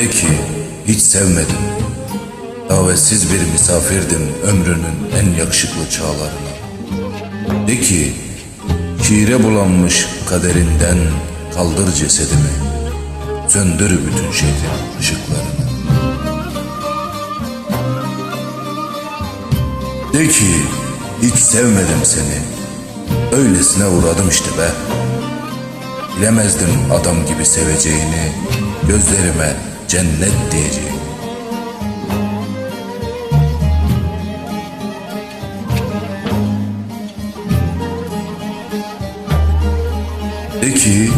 De ki hiç sevmedim. Davetsiz bir misafirdim ömrünün en yakışıklı çağlarına. De ki şiire bulanmış kaderinden kaldır cesedimi. Söndür bütün şehrin ışıklarını. De ki hiç sevmedim seni. Öylesine uğradım işte be. Bilemezdim adam gibi seveceğini, gözlerime cennet diyeceğini. De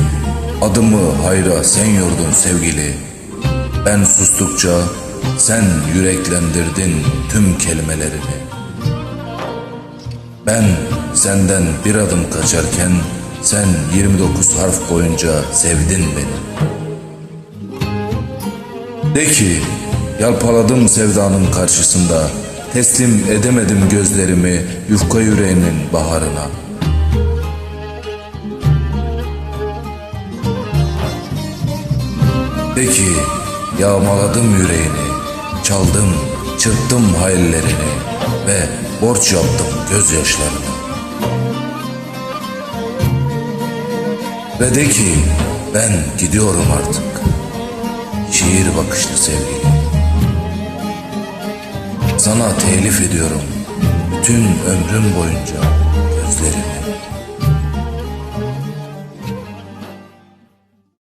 adımı hayra sen yordun sevgili. Ben sustukça sen yüreklendirdin tüm kelimelerini. Ben senden bir adım kaçarken sen 29 harf boyunca sevdin beni. De ki yalpaladım sevdanın karşısında teslim edemedim gözlerimi yufka yüreğinin baharına. De ki yağmaladım yüreğini, çaldım, çırptım hayallerini ve borç yaptım gözyaşlarını. Ve de ki ben gidiyorum artık şiir bakışlı sevgili Sana telif ediyorum bütün ömrüm boyunca gözlerimi.